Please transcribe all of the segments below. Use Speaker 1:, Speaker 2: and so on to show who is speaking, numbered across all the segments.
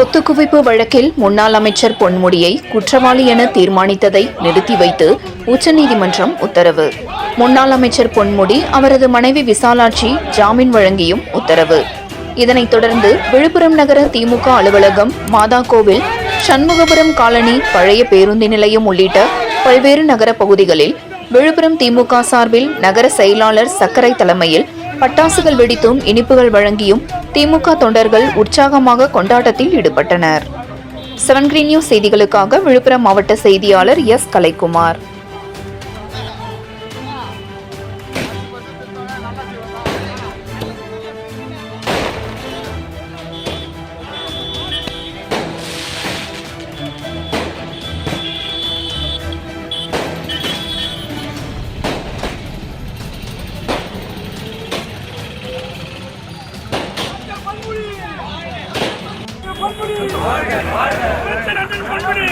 Speaker 1: சொத்து குவிப்பு வழக்கில் முன்னாள் அமைச்சர் பொன்முடியை குற்றவாளி என தீர்மானித்ததை நிறுத்தி வைத்து உச்சநீதிமன்றம் உத்தரவு. முன்னாள் அமைச்சர் பொன்முடி அவரது மனைவி விசாலாட்சி ஜாமீன் வழங்கியும் உத்தரவு. இதனைத் தொடர்ந்து விழுப்புரம் நகர திமுக அலுவலகம் மாதா கோவில் சண்முகபுரம் காலனி பழைய பேருந்து நிலையம் உள்ளிட்ட பல்வேறு நகர பகுதிகளில் விழுப்புரம் திமுக சார்பில் நகர செயலாளர் சக்கரை தலைமையில் பட்டாசுகள் வெடித்தும் இனிப்புகள் வழங்கியும் திமுக தொண்டர்கள் உற்சாகமாக கொண்டாட்டத்தில் ஈடுபட்டனர். செவன் நியூஸ் செய்திகளுக்காக விழுப்புரம் மாவட்ட செய்தியாளர் எஸ். கலைக்குமார்.
Speaker 2: பொன்முடி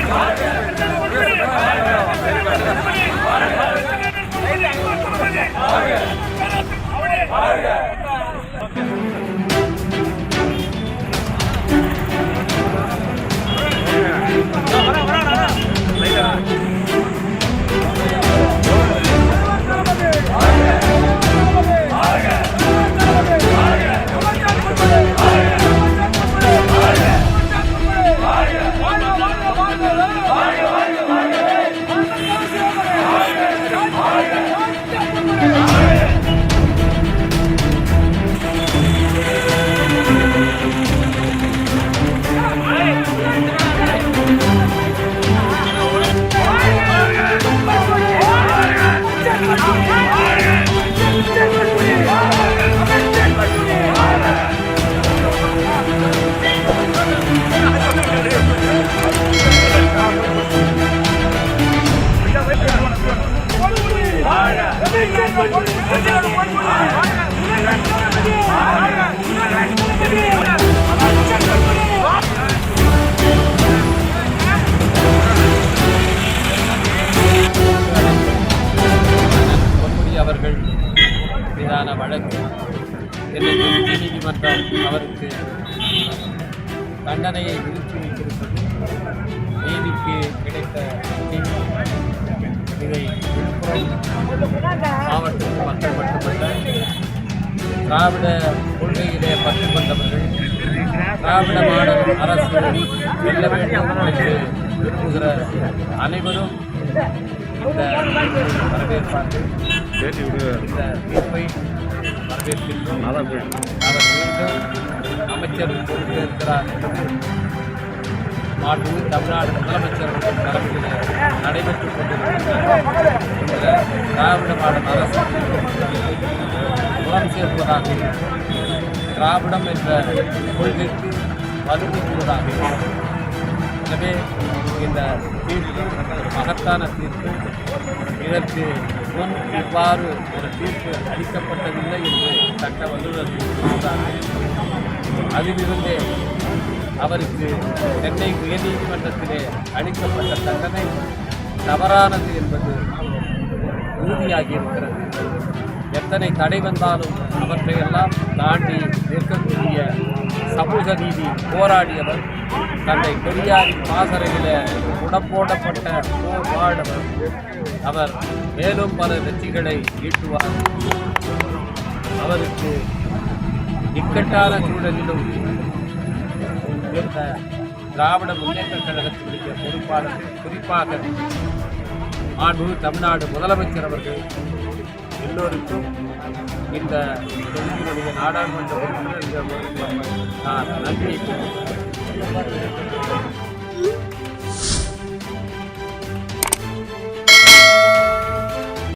Speaker 2: அவர்கள் மீதான வழக்கு இன்றைக்கு உச்சநீதிமன்றம் அவருக்கு தண்டனையை விதித்து வைத்திருப்பது நீதிக்கு கிடைத்த தீர்ப்பு. இதை விழுப்புரம் மாவட்டத்து மக்கள் மட்டுமல்ல திராவிட கொள்கையிலே பற்று கொண்டவர்கள் திராவிட மாடல் அரசு வெல்ல வேண்டும் என்று விரும்புகிற அனைவரும் இந்த வரவேற்பார்கள் இந்த தீர்ப்பை வரவேற்கின்றோம். அவர் மீண்டும் அமைச்சர் பொறுப்பேற்கிறார். மாண்பு தமிழ்நாடு முதலமைச்சர் தலைமையில் நடைபெற்றுக் கொண்டிருக்கின்ற திராவிட மாடல் அரசு புறம் சேர்ப்பதாக திராவிடம் என்ற கொள்கைக்கு வலுவூட்டுவதாக எனவே இந்த தீர்ப்பு மகத்தான தீர்ப்பு. இதற்கு முன் இவ்வாறு ஒரு தீர்ப்பு அளிக்கப்பட்டதில்லை என்று சட்ட வல்லுநர்கள் அதிலிருந்தே அவருக்கு சென்னை உயர்நீதிமன்றத்திலே அளிக்கப்பட்ட தண்டனை தவறானது என்பது உறுதியாகி இருக்கிறது எத்தனை தடை வந்தாலும் அவற்றையெல்லாம் தாண்டி நிற்கக்கூடிய சமூக நீதி போராடியவர் தந்தை பெரியாரின் பாசறையில் உடம்போடப்பட்ட போராடவர் அவர் மேலும் பல வெற்றிகளை ஈட்டுவார். அவருக்கு இக்கட்டான சூழலிலும் இருந்த திராவிட முன்னேற்ற கழகத்தினுடைய பொறுப்பாளர்கள் குறிப்பாக மாண்பு தமிழ்நாடு முதலமைச்சர் அவர்கள் எல்லோருக்கும் இந்த தொகுதியினுடைய நாடாளுமன்ற உறுப்பினர் நான் நன்றியை தெரிவித்துக் கொள்கிறேன்.